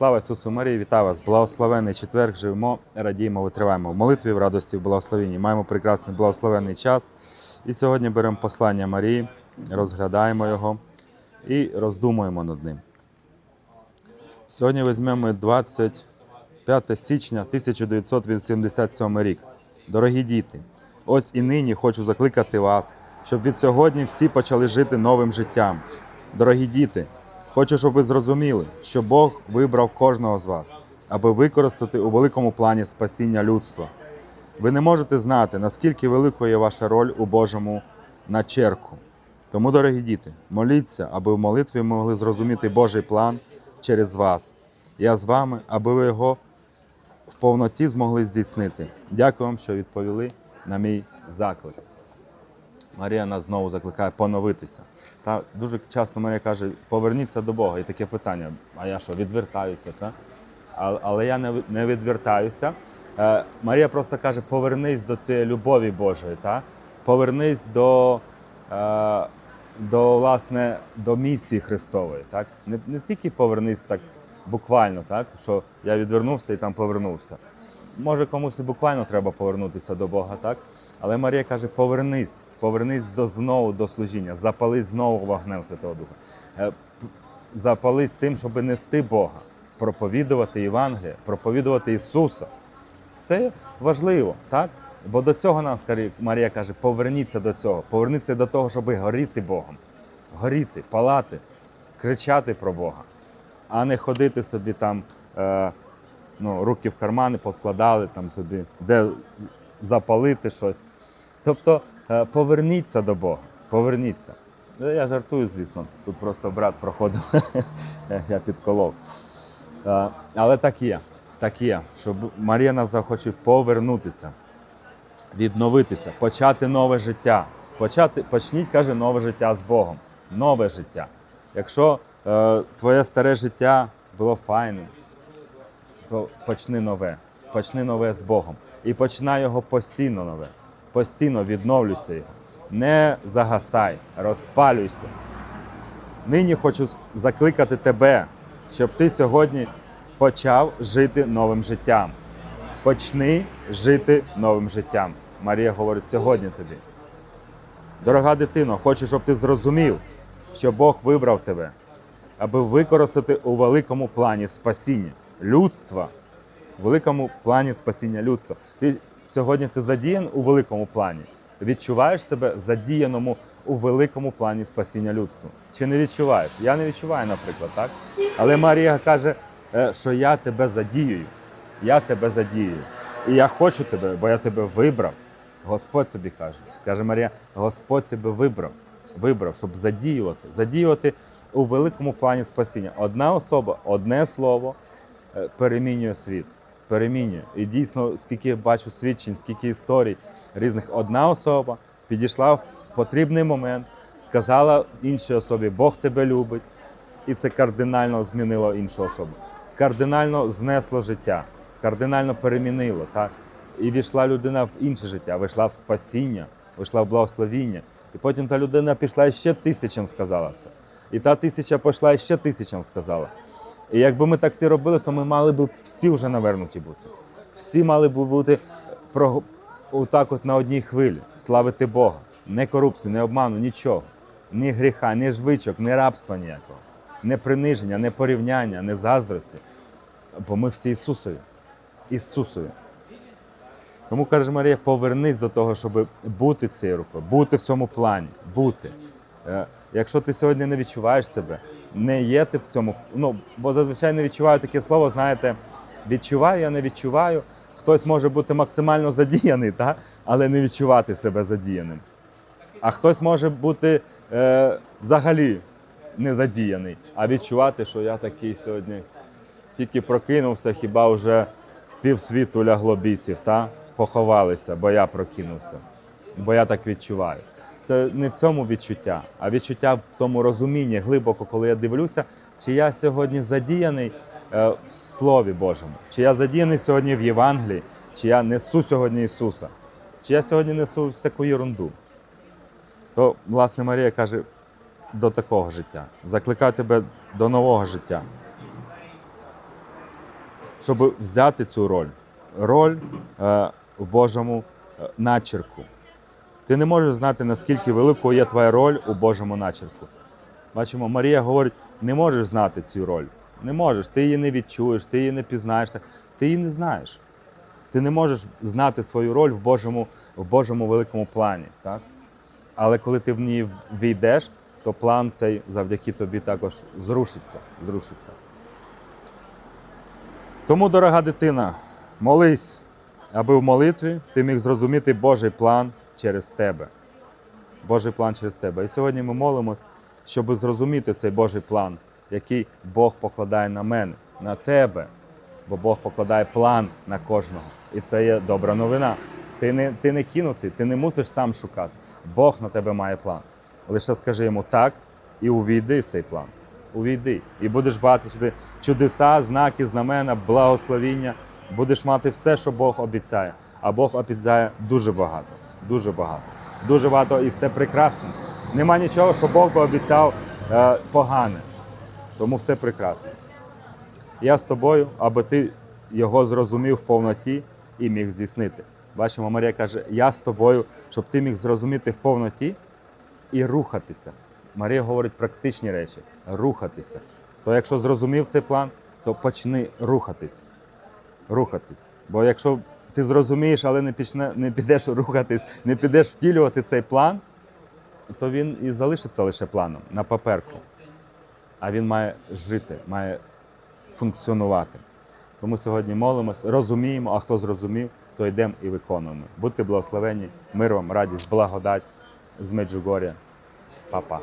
Слава Ісусу Марії, вітаю вас! Благословенний четверг, живемо, радіємо, витриваємо в молитві, в радості, в благословенні. Маємо прекрасний благословенний час. І сьогодні беремо послання Марії, розглядаємо його і роздумуємо над ним. Сьогодні візьмемо 25 січня 1987 рік. Дорогі діти, ось і нині хочу закликати вас, щоб від сьогодні всі почали жити новим життям. Дорогі діти, хочу, щоб ви зрозуміли, що Бог вибрав кожного з вас, аби використати у великому плані спасіння людства. Ви не можете знати, наскільки великою є ваша роль у Божому начерку. Тому, дорогі діти, моліться, аби в молитві могли зрозуміти Божий план через вас. Я з вами, аби ви його в повноті змогли здійснити. Дякую вам, що відповіли на мій заклик. Марія нас знову закликає поновитися. Та дуже часто Марія каже: поверніться до Бога. І таке питання: а я що, відвертаюся? Та? Але я не не відвертаюся. Е, Марія просто каже: повернись до тієї любові Божої, та? повернись до, е, до, власне, до місії Христової. Так? Не, не тільки повернись так буквально, так? що я відвернувся і там повернувся. Може, комусь і буквально треба повернутися до Бога, так? Але Марія каже: повернись, повернись до знову до служіння, запались знову вогнем Святого Духа. Е, Запались тим, щоб нести Бога, проповідувати Євангеліє, проповідувати Ісуса. Це важливо, так? Бо до цього нам Марія каже: поверніться до цього, поверніться до того, щоб горіти Богом, горіти, палати, кричати про Бога, а не ходити собі там, е, ну, руки в кармани поскладали там собі, де запалити щось. Тобто поверніться до Бога, поверніться. Ну, Я жартую, звісно, тут просто брат проходив, я підколов. Е, Але так є, так є, що нас захоче повернутися, відновитися, почати нове життя. Почати, почніть, каже, нове життя з Богом. Нове життя. Якщо е, твоє старе життя було файним, то почни нове. Почни нове з Богом. І починай його постійно нове. Постійно відновлюйся його. Не загасай, розпалюйся. Нині хочу закликати тебе, щоб ти сьогодні почав жити новим життям. Почни жити новим життям. Марія говорить сьогодні тобі. Дорога дитино, хочу, щоб ти зрозумів, що Бог вибрав тебе, аби використати у великому плані спасіння людства. В великому плані спасіння людства. Ти сьогодні ти задіян у великому плані. Відчуваєш себе задіяному у великому плані спасіння людства. Чи не відчуваєш? Я не відчуваю, наприклад, так? Але Марія каже, е, що я тебе задіюю. Я тебе задіюю. І я хочу тебе, бо я тебе вибрав. Господь тобі каже. Каже Марія, Господь тебе вибрав, вибрав, щоб задіювати, задіювати у великому плані спасіння. Одна особа, одне слово е, перемінює світ. Перемінює. І дійсно, скільки я бачу свідчень, скільки історій різних, одна особа підійшла в потрібний момент, сказала іншій особі, Бог тебе любить, і це кардинально змінило іншу особу. Кардинально знесло життя, кардинально перемінило. Так? І війшла людина в інше життя, вийшла в спасіння, вийшла в благословіння. І потім та людина пішла і ще тисячам сказала це. І та тисяча пішла і ще тисячам сказала. І якби ми так всі робили, то ми мали б всі вже навернуті бути. Всі мали б бути про, отак от на одній хвилі, славити Бога. Не корупцію, не обману, нічого. Ні гріха, ні жвичок, ні рабства ніякого, не приниження, не порівняння, не заздрості. Бо ми всі Ісусові. Ісусові. Тому каже Марія, повернись до того, щоб бути цією рукою, бути в цьому плані, бути. Е, Якщо ти сьогодні не відчуваєш себе, не є ти в цьому. Ну, бо зазвичай не відчуваю таке слово, знаєте, відчуваю, я не відчуваю. Хтось може бути максимально задіяний, та? але не відчувати себе задіяним. А хтось може бути е, взагалі не задіяний, а відчувати, що я такий сьогодні тільки прокинувся, хіба вже півсвіту лягло бісів, та? поховалися, бо я прокинувся, бо я так відчуваю. Це не в цьому відчуття, а відчуття в тому розумінні глибоко, коли я дивлюся, чи я сьогодні задіяний е, в Слові Божому, чи я задіяний сьогодні в Євангелії, чи я несу сьогодні Ісуса, чи я сьогодні несу всяку єрунду. То, власне, Марія каже до такого життя. Закликаю тебе до нового життя. щоб взяти цю роль. Роль е, в Божому е, начерку. Ти не можеш знати, наскільки великою є твоя роль у Божому начерку. Бачимо, Марія говорить: не можеш знати цю роль. Не можеш, ти її не відчуєш, ти її не пізнаєш. Ти її не знаєш. Ти не можеш знати свою роль в Божому, в Божому великому плані. Так? Але коли ти в ній війдеш, то план цей завдяки тобі також зрушиться. зрушиться. Тому, дорога дитина, молись, аби в молитві ти міг зрозуміти Божий план через тебе. Божий план через тебе. І сьогодні ми молимось, щоб зрозуміти цей Божий план, який Бог покладає на мене, на тебе. Бо Бог покладає план на кожного. І це є добра новина. Ти не, ти не кинутий, ти не мусиш сам шукати. Бог на тебе має план. Лише скажи йому так і увійди в цей план. Увійди. І будеш бачити чудеса, знаки, знамена, благословіння. Будеш мати все, що Бог обіцяє. А Бог обіцяє дуже багато. Дуже багато. Дуже багато і все прекрасне. Нема нічого, що Бог би обіцяв е, погане. Тому все прекрасно. Я з тобою, аби ти його зрозумів в повноті і міг здійснити. Бачимо, Марія каже: Я з тобою, щоб ти міг зрозуміти в повноті і рухатися. Марія говорить практичні речі рухатися. То якщо зрозумів цей план, то почни рухатись. Рухатись. Бо якщо ти зрозумієш, але не, почне, не підеш рухатись, не підеш втілювати цей план, то він і залишиться лише планом на паперку. А він має жити, має функціонувати. Тому сьогодні молимось, розуміємо, а хто зрозумів, то йдемо і виконуємо. Будьте благословені, мир вам, радість, благодать з Меджугоря. Па-па.